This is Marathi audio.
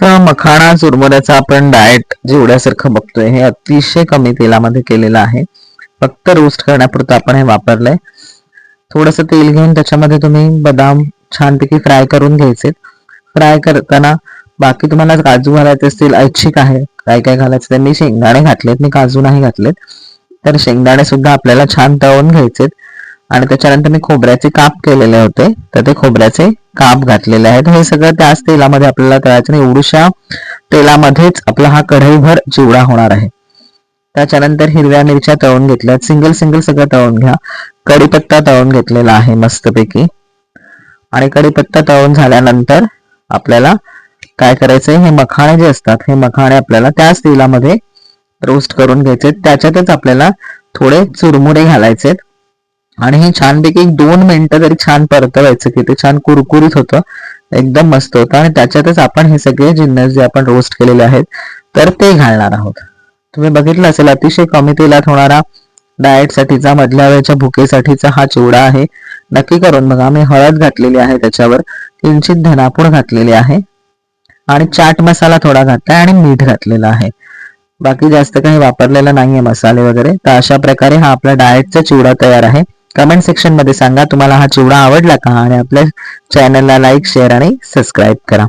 तर मखाणा चुरमुऱ्याचा आपण डाएट जेवढ्यासारखं बघतोय हे अतिशय कमी तेलामध्ये केलेलं आहे. फक्त रोस्ट करण्यापुरतं आपण हे वापरलंय. थोडंसं तेल घेऊन त्याच्यामध्ये तुम्ही बदाम छानपैकी फ्राय करून घ्यायचे फ्राय करताना बाकी तुम्हाला काजू घालायचे असतील ऐच्छिक आहे. काय काय घालायचं ते मी शेंगदाणे घातलेत मी काजू नाही घातलेत. तर शेंगदाणे सुद्धा आपल्याला छान तळून घ्यायचेत. आणि त्याच्यानंतर मी खोबऱ्याचे काप केलेले होते. तर ते खोबऱ्याचे काप घातलेले आहेत. हे सगळं त्याच तेलामध्ये आपल्याला तळायचं आणि एवढ्याशा तेलामध्येच आपला हा कढईभर चिवडा होणार आहे. त्याच्यानंतर हिरव्या मिरच्या तळून घेतल्या. सिंगल सिंगल सगळं तळून घ्या. कढीपत्ता तळून घेतलेला आहे मस्तपैकी. आणि कढीपत्ता तळून झाल्यानंतर आपल्याला काय करायचंय? हे मखाणे जे असतात हे मखाणे आपल्याला त्याच तेलामध्ये रोस्ट करून घ्यायचे त्याच्यातच आपल्याला थोडे चुरमुरे घालायचेत आणि हे छानपैकी एक दोन मिनिटं तरी छान परतवायचं की ते छान कुरकुरीत होतं एकदम मस्त होतं. आणि त्याच्यातच आपण हे सगळे जिन्नस जे आपण रोस्ट केलेले आहेत तर ते घालणार आहोत. तुम्ही बघितलं असेल अतिशय कमी तेलात होणारा डाएट साठीचा मधल्या वेळच्या भुकेसाठीचा हा चिवडा आहे. नक्की करून बघा मी हळद घातलेली आहे त्याच्यावर किंचित धनापूड घातलेली आहे आणि चाट मसाला थोडा घातलाय आणि मीठ घातलेलं आहे. बाकी जास्त काही वापरलेलं नाहीये मसाले वगैरे तर अशा प्रकारे हा आपला डाएटचा चिवडा तयार आहे. कमेंट सेक्शनमध्ये सांगा. तुम्हाला हा चिवडा आवडला का? आणि आपल्या चॅनलला लाईक शेअर आणि सबस्क्राईब करा.